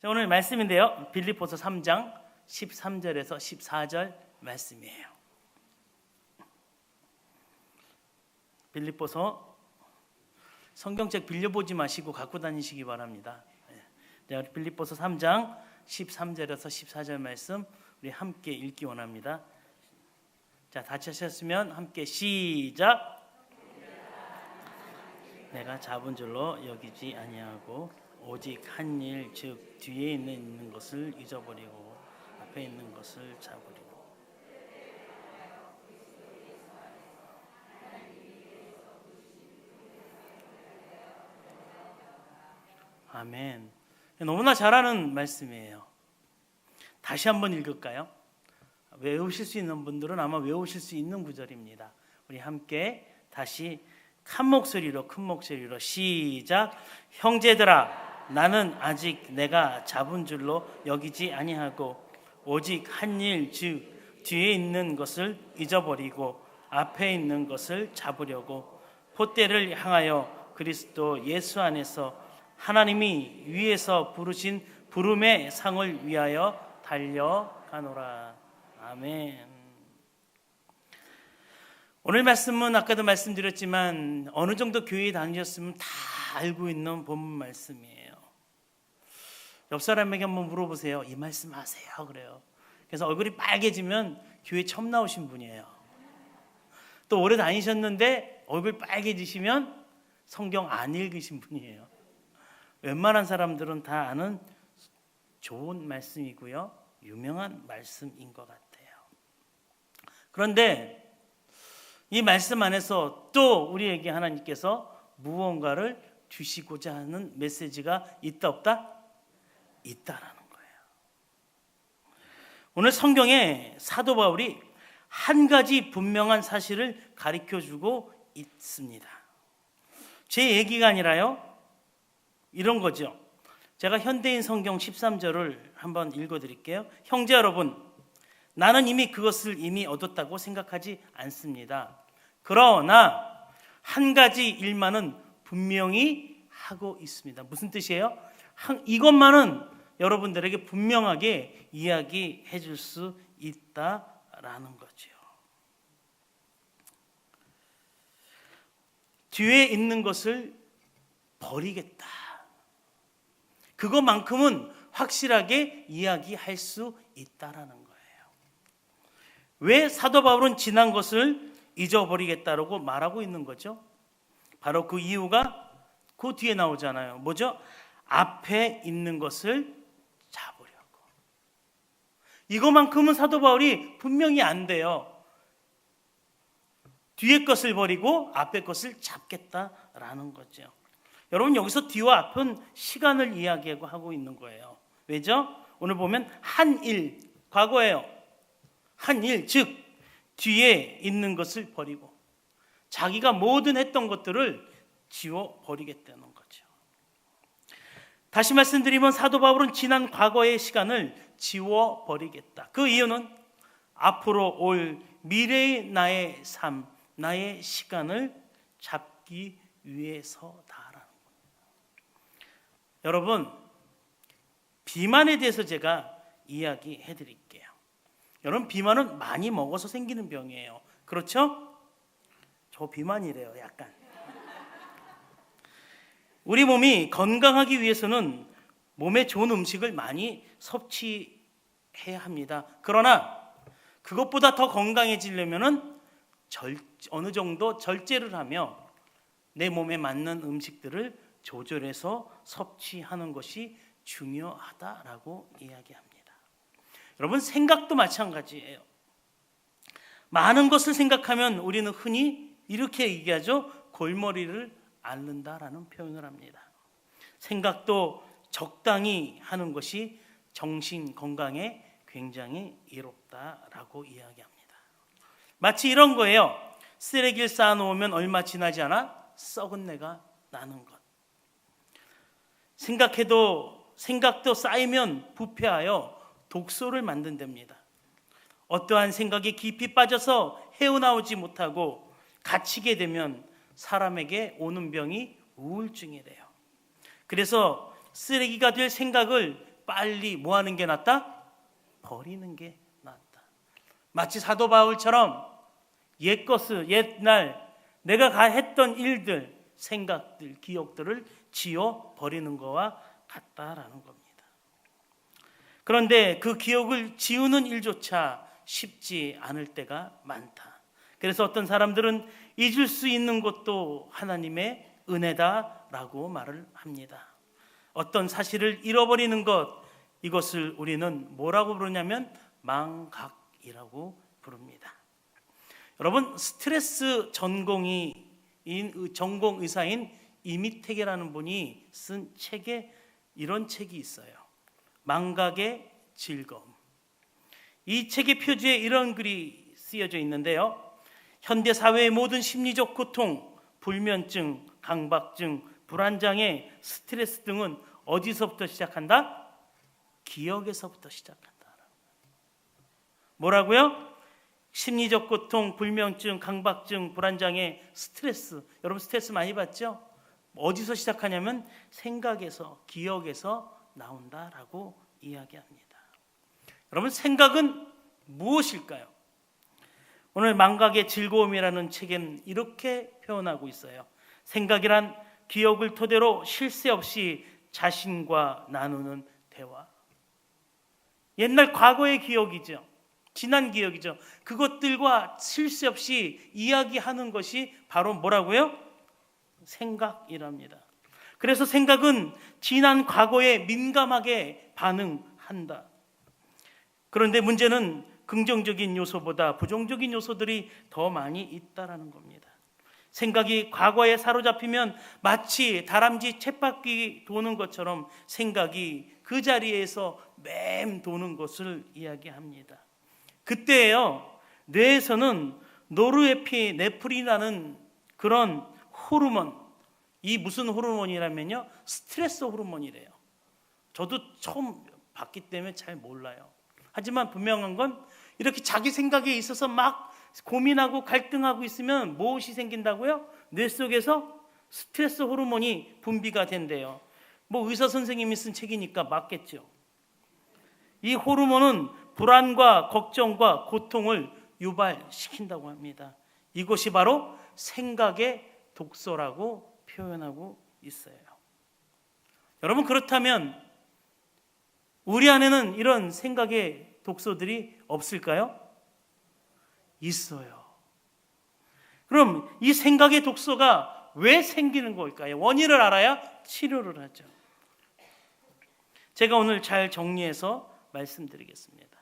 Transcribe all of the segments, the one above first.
자, 오늘 말씀인데요. 빌립보서 3장 13절에서 14절 말씀이에요. 빌립보서 성경책 빌려보지 마시고 갖고 다니시기 바랍니다. 빌립보서 3장 13절에서 14절 말씀 우리 함께 읽기 원합니다. 자, 다 하셨으면 함께 시작. 내가 잡은 줄로 여기지 아니하고 오직 한 일 즉 뒤에 있는, 것을 잊어버리고 앞에 있는 것을 잡으리고 아멘. 너무나 잘하는 말씀이에요. 다시 한번 읽을까요? 외우실 수 있는 분들은 아마 외우실 수 있는 구절입니다. 우리 함께 다시 큰 목소리로 큰 목소리로 시작 형제들아 나는 아직 내가 잡은 줄로 여기지 아니하고 오직 한 일 즉 뒤에 있는 것을 잊어버리고 앞에 있는 것을 잡으려고 포대를 향하여 그리스도 예수 안에서 하나님이 위에서 부르신 부름의 상을 위하여 달려가노라 아멘. 오늘 말씀은 아까도 말씀드렸지만 어느 정도 교회에 다니셨으면 다 알고 있는 본문 말씀이에요. 옆 사람에게 한번 물어보세요. 이 말씀 아세요? 그래요. 그래서 얼굴이 빨개지면 교회 처음 나오신 분이에요. 또 오래 다니셨는데 얼굴 빨개지시면 성경 안 읽으신 분이에요. 웬만한 사람들은 다 아는 좋은 말씀이고요. 유명한 말씀인 것 같아요. 그런데 이 말씀 안에서 또 우리에게 하나님께서 무언가를 주시고자 하는 메시지가 있다 없다? 있다라는 거예요. 오늘 성경에 사도 바울이 한 가지 분명한 사실을 가르쳐 주고 있습니다. 제 얘기가 아니라요. 이런 거죠. 제가 현대인 성경 13절을 한번 읽어 드릴게요. 형제 여러분, 나는 이미 그것을 이미 얻었다고 생각하지 않습니다. 그러나 한 가지 일만은 분명히 하고 있습니다. 무슨 뜻이에요? 이것만은 여러분들에게 분명하게 이야기해 줄 수 있다라는 거죠. 뒤에 있는 것을 버리겠다. 그것만큼은 확실하게 이야기할 수 있다라는. 왜 사도 바울은 지난 것을 잊어버리겠다라고 말하고 있는 거죠? 바로 그 이유가 그 뒤에 나오잖아요. 뭐죠? 앞에 있는 것을 잡으려고. 이것만큼은 사도 바울이 분명히 안 돼요. 뒤에 것을 버리고 앞에 것을 잡겠다라는 거죠. 여러분 여기서 뒤와 앞은 시간을 이야기하고 하고 있는 거예요. 왜죠? 오늘 보면 한 일, 과거예요. 한 일, 즉 뒤에 있는 것을 버리고 자기가 모든 했던 것들을 지워 버리겠다는 거죠. 다시 말씀드리면 사도 바울은 지난 과거의 시간을 지워 버리겠다. 그 이유는 앞으로 올 미래의 나의 삶, 나의 시간을 잡기 위해서다라는 겁니다. 여러분 비만에 대해서 제가 이야기해 드릴게요. 여러분 비만은 많이 먹어서 생기는 병이에요. 그렇죠? 저 비만이래요, 약간. 우리 몸이 건강하기 위해서는 몸에 좋은 음식을 많이 섭취해야 합니다. 그러나 그것보다 더 건강해지려면은 절, 어느 정도 절제를 하며 내 몸에 맞는 음식들을 조절해서 섭취하는 것이 중요하다라고 이야기합니다. 여러분 생각도 마찬가지예요. 많은 것을 생각하면 우리는 흔히 이렇게 얘기하죠. 골머리를 앓는다라는 표현을 합니다. 생각도 적당히 하는 것이 정신 건강에 굉장히 이롭다라고 이야기합니다. 마치 이런 거예요. 쓰레기를 쌓아놓으면 얼마 지나지 않아 썩은 내가 나는 것. 생각해도 생각도 쌓이면 부패하여 독소를 만든답니다. 어떠한 생각이 깊이 빠져서 헤어나오지 못하고 갇히게 되면 사람에게 오는 병이 우울증이래요. 그래서 쓰레기가 될 생각을 빨리 뭐 하는 게 낫다? 버리는 게 낫다. 마치 사도 바울처럼 옛 것을 옛날 내가 가 했던 일들, 생각들, 기억들을 지워 버리는 거와 같다라는 겁니다. 그런데 그 기억을 지우는 일조차 쉽지 않을 때가 많다. 그래서 어떤 사람들은 잊을 수 있는 것도 하나님의 은혜다라고 말을 합니다. 어떤 사실을 잃어버리는 것 이것을 우리는 뭐라고 부르냐면 망각이라고 부릅니다. 여러분 스트레스 전공이 전공 의사인 이미택이라는 분이 쓴 책에 이런 책이 있어요. 망각의 즐거움. 이 책의 표지에 이런 글이 쓰여져 있는데요. 현대 사회의 모든 심리적 고통, 불면증, 강박증, 불안장애, 스트레스 등은 어디서부터 시작한다? 기억에서부터 시작한다. 뭐라고요? 심리적 고통, 불면증, 강박증, 불안장애, 스트레스. 여러분 스트레스 많이 받죠? 어디서 시작하냐면 생각에서, 기억에서 나온다라고 이야기합니다. 여러분 생각은 무엇일까요? 오늘 망각의 즐거움이라는 책엔 이렇게 표현하고 있어요. 생각이란 기억을 토대로 쉴새 없이 자신과 나누는 대화. 옛날 과거의 기억이죠. 지난 기억이죠. 그것들과 쉴새 없이 이야기하는 것이 바로 뭐라고요? 생각이랍니다. 그래서 생각은 지난 과거에 민감하게 반응한다. 그런데 문제는 긍정적인 요소보다 부정적인 요소들이 더 많이 있다라는 겁니다. 생각이 과거에 사로잡히면 마치 다람쥐 쳇바퀴 도는 것처럼 생각이 그 자리에서 맴 도는 것을 이야기합니다. 그때에요, 뇌에서는 노르에피네프린이라는 그런 호르몬, 이 무슨 호르몬이라면요, 스트레스 호르몬이래요. 저도 처음 봤기 때문에 잘 몰라요. 하지만 분명한 건 이렇게 자기 생각에 있어서 막 고민하고 갈등하고 있으면 무엇이 생긴다고요? 뇌 속에서 스트레스 호르몬이 분비가 된대요. 뭐 의사 선생님이 쓴 책이니까 맞겠죠. 이 호르몬은 불안과 걱정과 고통을 유발시킨다고 합니다. 이것이 바로 생각의 독소라고 표현하고 있어요. 여러분 그렇다면 우리 안에는 이런 생각의 독소들이 없을까요? 있어요. 그럼 이 생각의 독소가 왜 생기는 걸까요? 원인을 알아야 치료를 하죠. 제가 오늘 잘 정리해서 말씀드리겠습니다.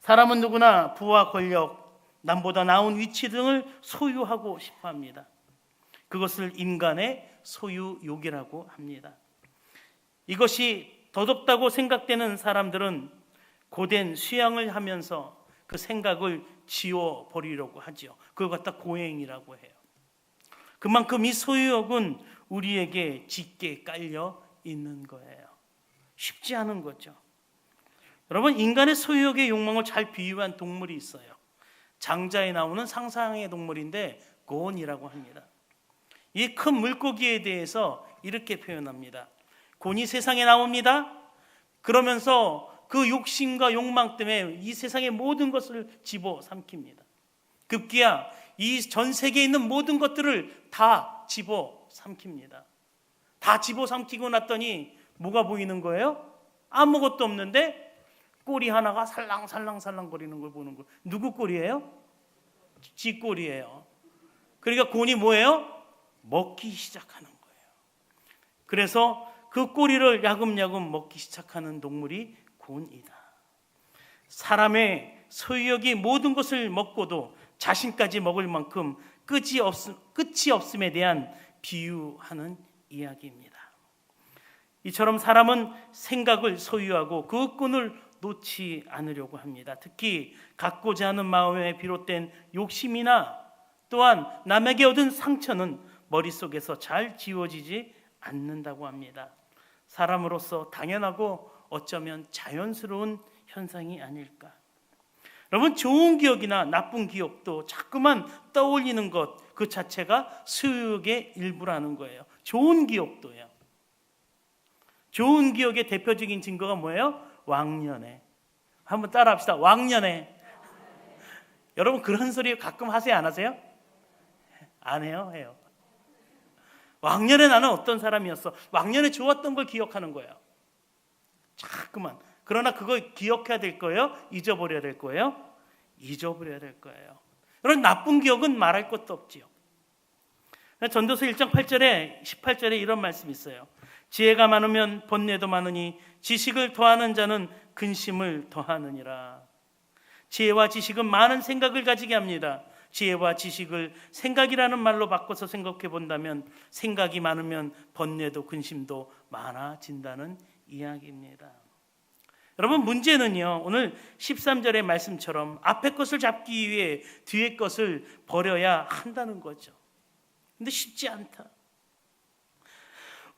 사람은 누구나 부와 권력, 남보다 나은 위치 등을 소유하고 싶어 합니다. 그것을 인간의 소유욕이라고 합니다. 이것이 더덥다고 생각되는 사람들은 고된 수양을 하면서 그 생각을 지워 버리려고 하지요. 그걸 갖다 고행이라고 해요. 그만큼 이 소유욕은 우리에게 짙게 깔려 있는 거예요. 쉽지 않은 거죠. 여러분 인간의 소유욕의 욕망을 잘 비유한 동물이 있어요. 장자에 나오는 상상의 동물인데 곤이라고 합니다. 이 큰 물고기에 대해서 이렇게 표현합니다. 곤이 세상에 나옵니다. 그러면서 그 욕심과 욕망 때문에 이 세상의 모든 것을 집어 삼킵니다. 급기야 이 전 세계에 있는 모든 것들을 다 집어 삼킵니다. 다 집어 삼키고 났더니 뭐가 보이는 거예요? 아무것도 없는데 꼬리 하나가 살랑살랑살랑 거리는 걸 보는 거. 누구 꼬리예요? 지 꼬리예요. 그러니까 곤이 뭐예요? 먹기 시작하는 거예요. 그래서 그 꼬리를 야금야금 먹기 시작하는 동물이 곤이다. 사람의 소유욕이 모든 것을 먹고도 자신까지 먹을 만큼 끝이, 없, 끝이 없음에 대한 비유하는 이야기입니다. 이처럼 사람은 생각을 소유하고 그 끈을 놓지 않으려고 합니다. 특히 갖고자 하는 마음에 비롯된 욕심이나 또한 남에게 얻은 상처는 머릿속에서 잘 지워지지 않는다고 합니다. 사람으로서 당연하고 어쩌면 자연스러운 현상이 아닐까. 여러분 좋은 기억이나 나쁜 기억도 자꾸만 떠올리는 것 그 자체가 수욕의 일부라는 거예요. 좋은 기억도요. 좋은 기억의 대표적인 증거가 뭐예요? 왕년에. 한번 따라합시다. 왕년에. 여러분 그런 소리 가끔 하세요? 안 하세요? 안 해요? 해요. 왕년에 나는 어떤 사람이었어? 왕년에 좋았던 걸 기억하는 거예요. 자꾸만. 그러나 그거 기억해야 될 거예요? 잊어버려야 될 거예요? 잊어버려야 될 거예요. 여러분 나쁜 기억은 말할 것도 없지요. 전도서 1장 8절에 18절에 이런 말씀이 있어요. 지혜가 많으면 번뇌도 많으니 지식을 더하는 자는 근심을 더하느니라. 지혜와 지식은 많은 생각을 가지게 합니다. 지혜와 지식을 생각이라는 말로 바꿔서 생각해 본다면 생각이 많으면 번뇌도 근심도 많아진다는 이야기입니다. 여러분 문제는요. 오늘 13절의 말씀처럼 앞에 것을 잡기 위해 뒤에 것을 버려야 한다는 거죠. 근데 쉽지 않다.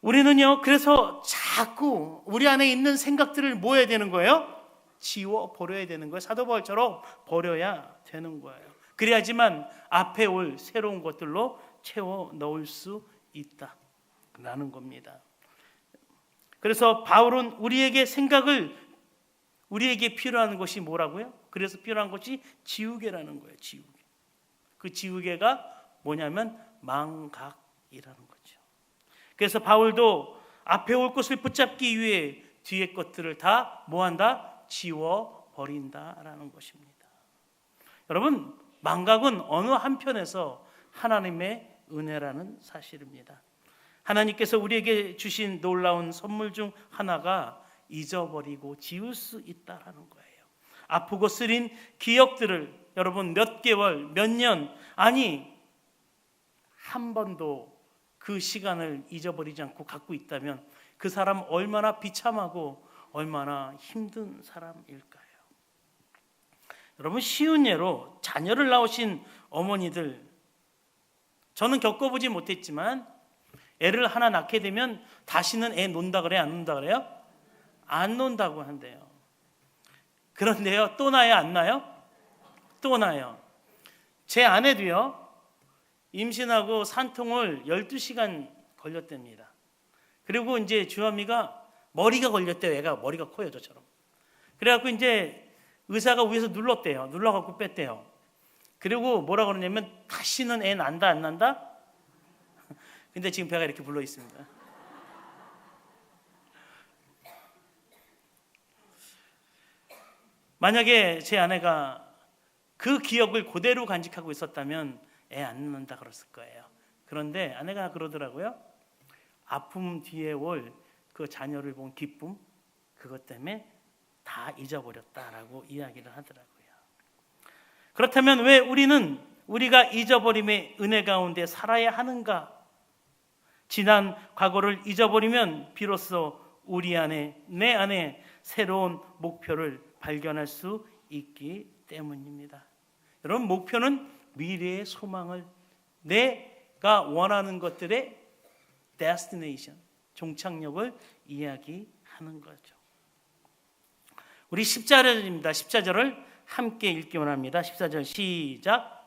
우리는요, 그래서 자꾸 우리 안에 있는 생각들을 뭐 해야 되는 거예요? 지워 버려야 되는 거예요. 사도 바울처럼 버려야 되는 거예요. 그래야지만 앞에 올 새로운 것들로 채워 넣을 수 있다. 라는 겁니다. 그래서 바울은 우리에게 생각을 우리에게 필요한 것이 뭐라고요? 그래서 필요한 것이 지우개라는 거예요. 지우개. 그 지우개가 뭐냐면 망각이라는 거죠. 그래서 바울도 앞에 올 것을 붙잡기 위해 뒤에 것들을 다 뭐한다? 지워 버린다라는 것입니다. 여러분, 망각은 어느 한편에서 하나님의 은혜라는 사실입니다. 하나님께서 우리에게 주신 놀라운 선물 중 하나가 잊어버리고 지울 수 있다라는 거예요. 아프고 쓰린 기억들을 여러분 몇 개월, 몇 년, 아니 한 번도 그 시간을 잊어버리지 않고 갖고 있다면 그 사람 얼마나 비참하고 얼마나 힘든 사람일까요? 여러분 쉬운 예로 자녀를 낳으신 어머니들 저는 겪어보지 못했지만 애를 하나 낳게 되면 다시는 애 논다 그래 안 논다 그래요? 안 논다고 한대요. 그런데요 또 나요 안 나요? 또 나요. 제 아내도요 임신하고 산통을 12시간 걸렸답니다. 그리고 이제 주현미가 머리가 걸렸대요. 애가 머리가 커요, 저처럼. 그래갖고 이제 의사가 위에서 눌렀대요. 눌러갖고 뺐대요. 그리고 뭐라 그러냐면 다시는 애 난다, 안 난다? 근데 지금 배가 이렇게 불러 있습니다. 만약에 제 아내가 그 기억을 그대로 간직하고 있었다면 애 안 낳는다 그랬을 거예요. 그런데 아내가 그러더라고요. 아픔 뒤에 올 그 자녀를 본 기쁨 그것 때문에 다 잊어버렸다라고 이야기를 하더라고요. 그렇다면 왜 우리는 우리가 잊어버림의 은혜 가운데 살아야 하는가? 지난 과거를 잊어버리면 비로소 우리 안에 내 안에 새로운 목표를 발견할 수 있기 때문입니다. 여러분 목표는 미래의 소망을 내가 원하는 것들의 destination, 종착역을 이야기하는 거죠. 우리 14절입니다. 14절을 함께 읽기 원합니다. 14절 시작.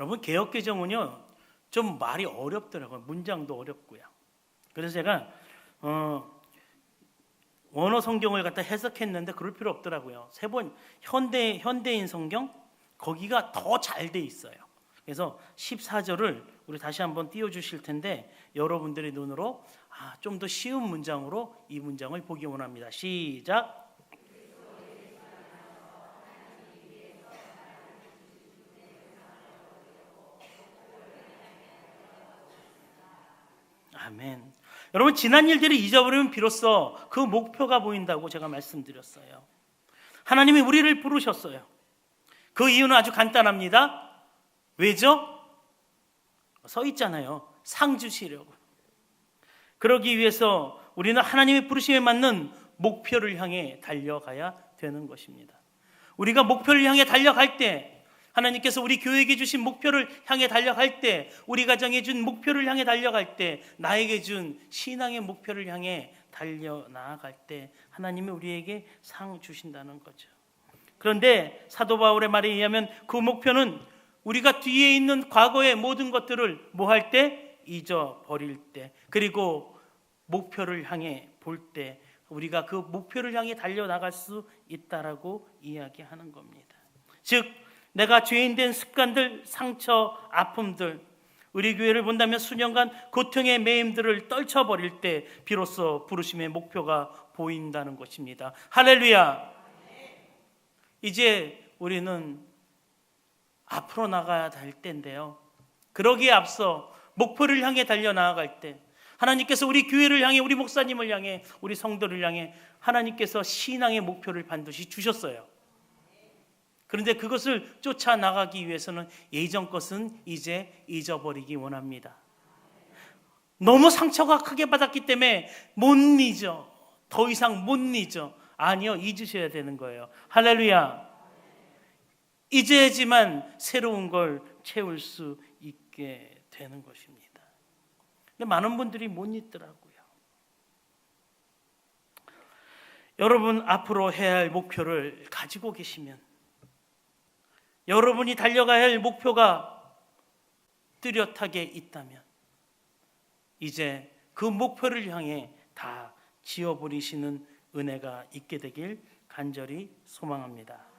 여러분 개혁 개정은요 좀 말이 어렵더라고요 문장도 어렵고요 그래서 제가 어, 원어 성경을 갖다 해석했는데 그럴 필요 없더라고요. 세 번 현대 현대인 성경 거기가 더 잘 돼 있어요. 그래서 14절을 우리 다시 한번 띄워 주실 텐데 여러분들의 눈으로 아, 좀 더 쉬운 문장으로 이 문장을 보기 원합니다. 시작. 아멘. 여러분 지난 일들을 잊어버리면 비로소 그 목표가 보인다고 제가 말씀드렸어요. 하나님이 우리를 부르셨어요. 그 이유는 아주 간단합니다. 왜죠? 서 있잖아요. 상 주시려고. 그러기 위해서 우리는 하나님의 부르심에 맞는 목표를 향해 달려가야 되는 것입니다. 우리가 목표를 향해 달려갈 때 하나님께서 우리 교회에게 주신 목표를 향해 달려갈 때, 우리 가정에 준 목표를 향해 달려갈 때, 나에게 준 신앙의 목표를 향해 달려 나아갈 때 하나님이 우리에게 상 주신다는 거죠. 그런데 사도 바울의 말에 의하면 그 목표는 우리가 뒤에 있는 과거의 모든 것들을 뭐 할 때 잊어버릴 때 그리고 목표를 향해 볼 때 우리가 그 목표를 향해 달려 나갈 수 있다라고 이야기하는 겁니다. 즉 내가 죄인된 습관들, 상처, 아픔들 우리 교회를 본다면 수년간 고통의 매임들을 떨쳐버릴 때 비로소 부르심의 목표가 보인다는 것입니다. 할렐루야. 이제 우리는 앞으로 나가야 될 때인데요. 그러기에 앞서 목표를 향해 달려 나아갈 때 하나님께서 우리 교회를 향해 우리 목사님을 향해 우리 성도를 향해 하나님께서 신앙의 목표를 반드시 주셨어요. 그런데 그것을 쫓아 나가기 위해서는 예전 것은 이제 잊어버리기 원합니다. 너무 상처가 크게 받았기 때문에 못 잊어. 더 이상 못 잊어. 아니요, 잊으셔야 되는 거예요. 할렐루야. 잊어야지만 새로운 걸 채울 수 있게 되는 것입니다. 근데 많은 분들이 못 잊더라고요. 여러분 앞으로 해야 할 목표를 가지고 계시면 여러분이 달려가야 할 목표가 뚜렷하게 있다면 이제 그 목표를 향해 다 지어버리시는 은혜가 있게 되길 간절히 소망합니다.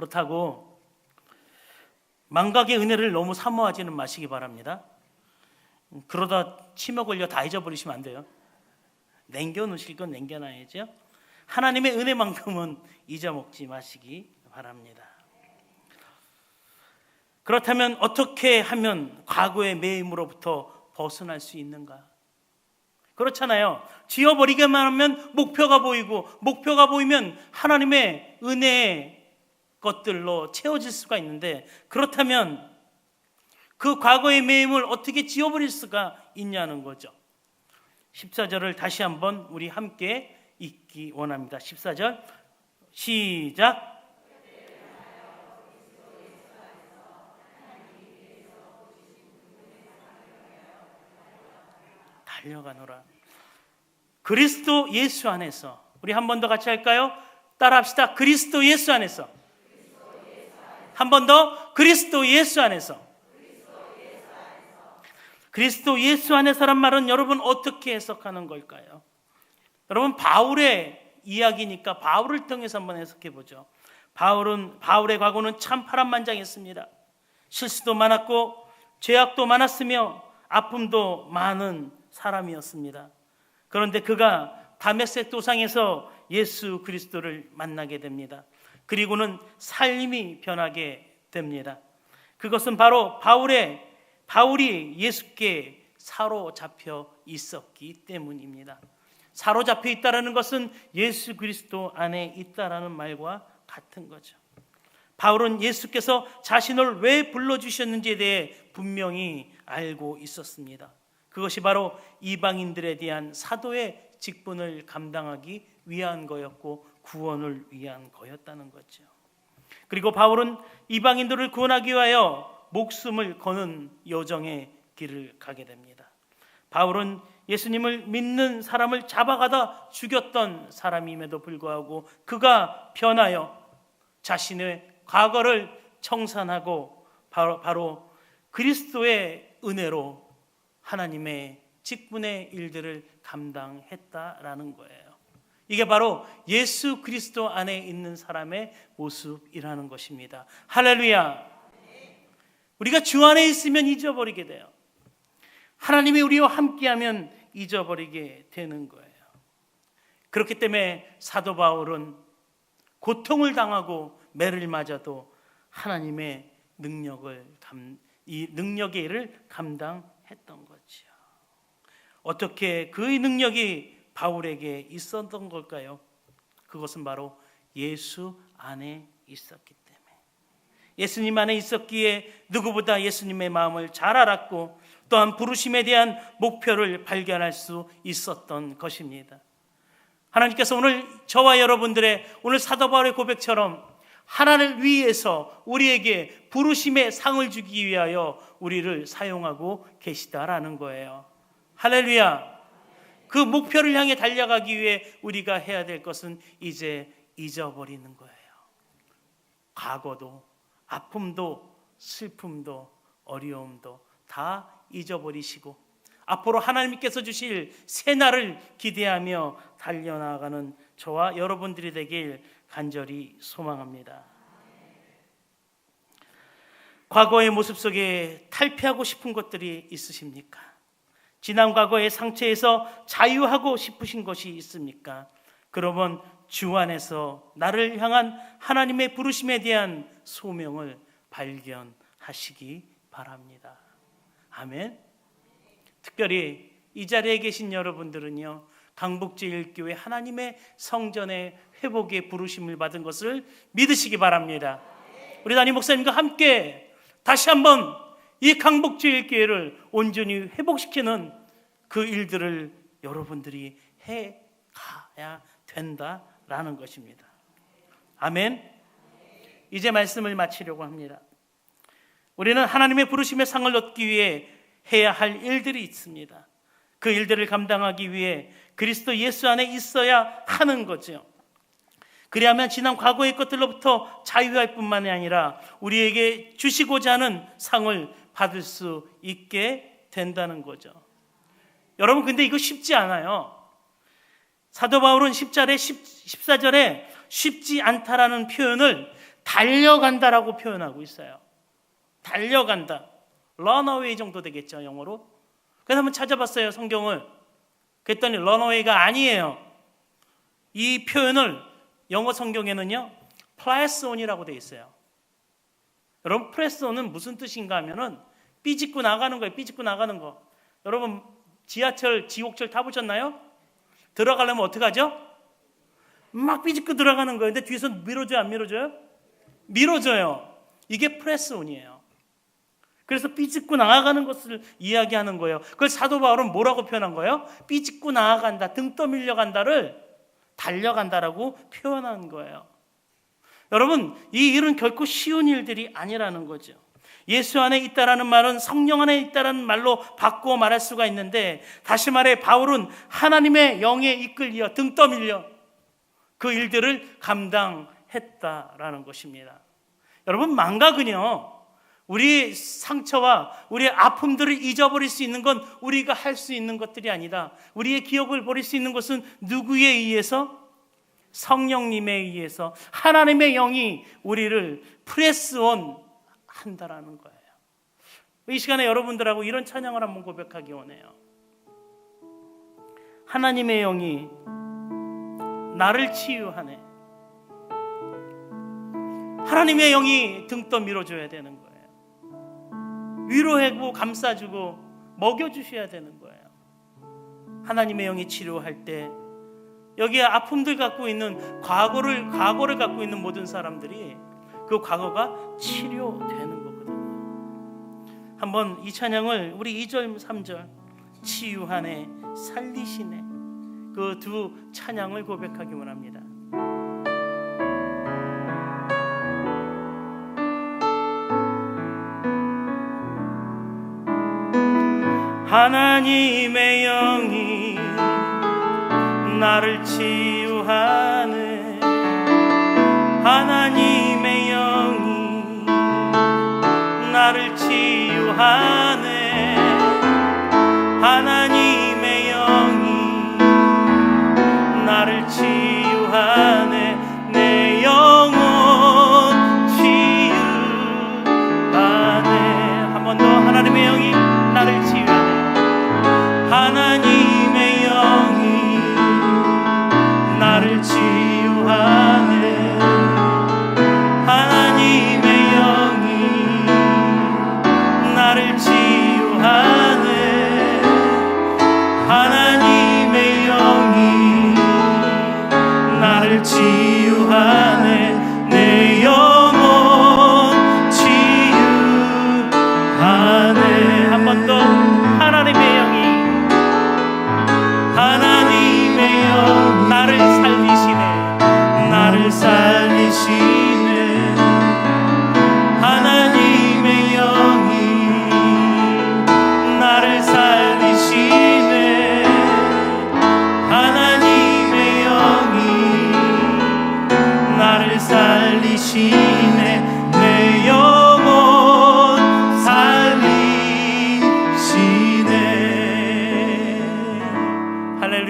그렇다고 망각의 은혜를 너무 사모하지는 마시기 바랍니다. 그러다 치매 걸려 다 잊어버리시면 안 돼요. 냉겨 놓으실 건 냉겨놔야죠. 하나님의 은혜만큼은 잊어먹지 마시기 바랍니다. 그렇다면 어떻게 하면 과거의 매임으로부터 벗어날 수 있는가? 그렇잖아요. 지워버리기만 하면 목표가 보이고, 목표가 보이면 하나님의 은혜의 것들로 채워질 수가 있는데, 그렇다면 그 과거의 매임을 어떻게 지워버릴 수가 있냐는 거죠. 14절을 다시 한번 우리 함께 읽기 원합니다. 14절 시작. 달려가노라. 그리스도 예수 안에서 우리 한 번 더 같이 할까요? 따라합시다. 그리스도 예수 안에서. 한 번 더 그리스도 예수 안에서. 그리스도 예수 안에서란 말은 여러분 어떻게 해석하는 걸까요? 여러분 바울의 이야기니까 바울을 통해서 한번 해석해 보죠. 바울은 바울의 과거는 참 파란만장했습니다. 실수도 많았고 죄악도 많았으며 아픔도 많은 사람이었습니다. 그런데 그가 다메섹 도상에서 예수 그리스도를 만나게 됩니다. 그리고는 삶이 변하게 됩니다. 그것은 바로 바울의 바울이 예수께 사로잡혀 있었기 때문입니다. 사로잡혀 있다라는 것은 예수 그리스도 안에 있다라는 말과 같은 거죠. 바울은 예수께서 자신을 왜 불러 주셨는지에 대해 분명히 알고 있었습니다. 그것이 바로 이방인들에 대한 사도의 직분을 감당하기 위한 거였고 구원을 위한 거였다는 거죠. 그리고 바울은 이방인들을 구원하기 위하여 목숨을 거는 여정의 길을 가게 됩니다. 바울은 예수님을 믿는 사람을 잡아가다 죽였던 사람임에도 불구하고 그가 변하여 자신의 과거를 청산하고 바로, 바로 그리스도의 은혜로 하나님의 직분의 일들을 감당했다라는 거예요. 이게 바로 예수 그리스도 안에 있는 사람의 모습이라는 것입니다. 할렐루야. 우리가 주 안에 있으면 잊어버리게 돼요. 하나님이 우리와 함께하면 잊어버리게 되는 거예요. 그렇기 때문에 사도 바울은 고통을 당하고 매를 맞아도 하나님의 능력을 감, 이 능력의 일을 감당했던 거지요. 어떻게 그 능력이 바울에게 있었던 걸까요? 그것은 바로 예수 안에 있었기 때문에. 예수님 안에 있었기에 누구보다 예수님의 마음을 잘 알았고 또한 부르심에 대한 목표를 발견할 수 있었던 것입니다. 하나님께서 오늘 저와 여러분들의 오늘 사도 바울의 고백처럼 하나를 위해서 우리에게 부르심의 상을 주기 위하여 우리를 사용하고 계시다라는 거예요. 할렐루야. 그 목표를 향해 달려가기 위해 우리가 해야 될 것은 이제 잊어버리는 거예요. 과거도, 아픔도, 슬픔도, 어려움도 다 잊어버리시고 앞으로 하나님께서 주실 새 날을 기대하며 달려나가는 저와 여러분들이 되길 간절히 소망합니다. 과거의 모습 속에 탈피하고 싶은 것들이 있으십니까? 지난 과거의 상처에서 자유하고 싶으신 것이 있습니까? 그러면 주 안에서 나를 향한 하나님의 부르심에 대한 소명을 발견하시기 바랍니다. 아멘. 특별히 이 자리에 계신 여러분들은요. 강북제일교회 하나님의 성전의 회복의 부르심을 받은 것을 믿으시기 바랍니다. 우리 담임 목사님과 함께 다시 한번 이 강북제일교회를 온전히 회복시키는 그 일들을 여러분들이 해 가야 된다라는 것입니다. 아멘. 이제 말씀을 마치려고 합니다. 우리는 하나님의 부르심의 상을 얻기 위해 해야 할 일들이 있습니다. 그 일들을 감당하기 위해 그리스도 예수 안에 있어야 하는 거죠. 그래야만 지난 과거의 것들로부터 자유할 뿐만이 아니라 우리에게 주시고자 하는 상을 받을 수 있게 된다는 거죠. 여러분, 근데 이거 쉽지 않아요. 사도 바울은 10절에 14절에 쉽지 않다라는 표현을 달려간다라고 표현하고 있어요. 달려간다. 런어웨이 정도 되겠죠, 영어로. 그래서 한번 찾아봤어요, 성경을. 그랬더니 런어웨이가 아니에요. 이 표현을 영어 성경에는요, 플레스온이라고 되어 있어요. 여러분, 플레스온은 무슨 뜻인가 하면은 삐짓고 나가는 거예요, 삐짓고 나가는 거. 여러분, 지하철, 지옥철 타보셨나요? 들어가려면 어떻게 하죠? 막 삐짓고 들어가는 거예요. 근데 뒤에서 밀어줘요, 안 밀어줘요? 밀어줘요. 이게 프레스온이에요. 그래서 삐짓고 나아가는 것을 이야기하는 거예요. 그걸 사도 바울은 뭐라고 표현한 거예요? 삐짓고 나아간다, 등 떠밀려 간다를 달려간다라고 표현한 거예요. 여러분, 이 일은 결코 쉬운 일들이 아니라는 거죠. 예수 안에 있다라는 말은 성령 안에 있다라는 말로 바꾸어 말할 수가 있는데 다시 말해 바울은 하나님의 영에 이끌려 등 떠밀려 그 일들을 감당했다라는 것입니다. 여러분 망각은요. 우리 상처와 우리의 아픔들을 잊어버릴 수 있는 건 우리가 할 수 있는 것들이 아니다. 우리의 기억을 버릴 수 있는 것은 누구에 의해서? 성령님에 의해서 하나님의 영이 우리를 프레스온 한다라는 거예요. 이 시간에 여러분들하고 이런 찬양을 한번 고백하기 원해요. 하나님의 영이 나를 치유하네. 하나님의 영이 등떠 밀어줘야 되는 거예요. 위로하고 감싸주고 먹여주셔야 되는 거예요. 하나님의 영이 치료할 때 여기에 아픔들 갖고 있는 과거를 과거를 갖고 있는 모든 사람들이 그 과거가 치료되는 거거든요. 한번 이 찬양을 우리 2절 3절 치유하네 살리시네 그 두 찬양을 고백하기 원합니다. 하나님의 영이 나를 치유하 치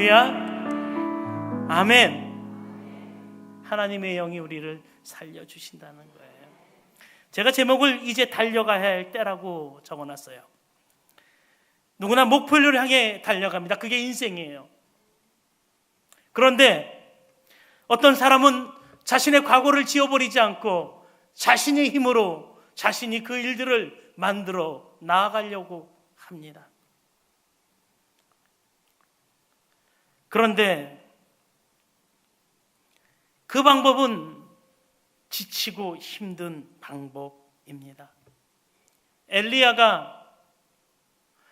할렐루야. 아멘. 하나님의 영이 우리를 살려 주신다는 거예요. 제가 제목을 이제 달려가야 할 때라고 적어 놨어요. 누구나 목표를 향해 달려갑니다. 그게 인생이에요. 그런데 어떤 사람은 자신의 과거를 지워버리지 않고 자신의 힘으로 자신이 그 일들을 만들어 나아가려고 합니다. 그런데 그 방법은 지치고 힘든 방법입니다. 엘리야가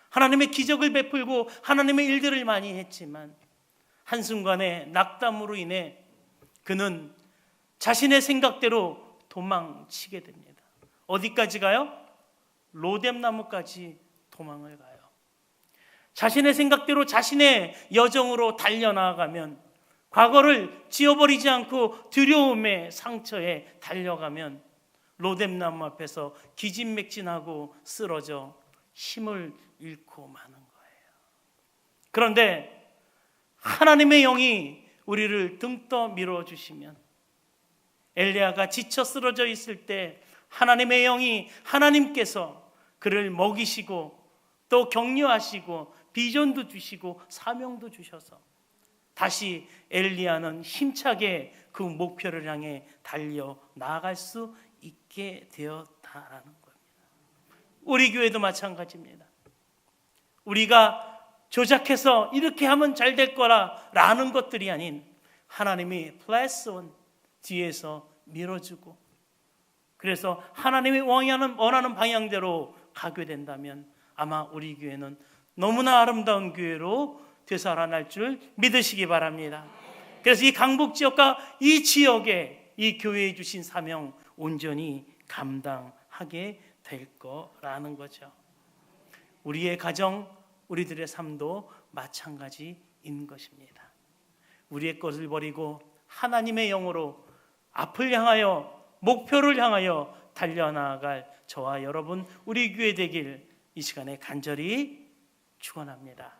하나님의 기적을 베풀고 하나님의 일들을 많이 했지만 한순간에 낙담으로 인해 그는 자신의 생각대로 도망치게 됩니다. 어디까지 가요? 로뎀나무까지 도망을 가요. 자신의 생각대로 자신의 여정으로 달려나가면 과거를 지워버리지 않고 두려움의 상처에 달려가면 로뎀나무 앞에서 기진맥진하고 쓰러져 힘을 잃고 마는 거예요. 그런데 하나님의 영이 우리를 등떠 밀어 주시면 엘리야가 지쳐 쓰러져 있을 때 하나님의 영이 하나님께서 그를 먹이시고 또 격려하시고 비전도 주시고 사명도 주셔서 다시 엘리야는 힘차게 그 목표를 향해 달려 나아갈 수 있게 되었다라는 겁니다. 우리 교회도 마찬가지입니다. 우리가 조작해서 이렇게 하면 잘 될 거라라는 것들이 아닌 하나님이 플러스 원 뒤에서 밀어주고 그래서 하나님이 원하는 원하는 방향대로 가게 된다면 아마 우리 교회는 너무나 아름다운 교회로 되살아날 줄 믿으시기 바랍니다. 그래서 이 강북 지역과 이 지역에 이 교회에 주신 사명 온전히 감당하게 될 거라는 거죠. 우리의 가정, 우리들의 삶도 마찬가지인 것입니다. 우리의 것을 버리고 하나님의 영으로 앞을 향하여 목표를 향하여 달려나갈 저와 여러분 우리 교회 되길 이 시간에 간절히 축원합니다.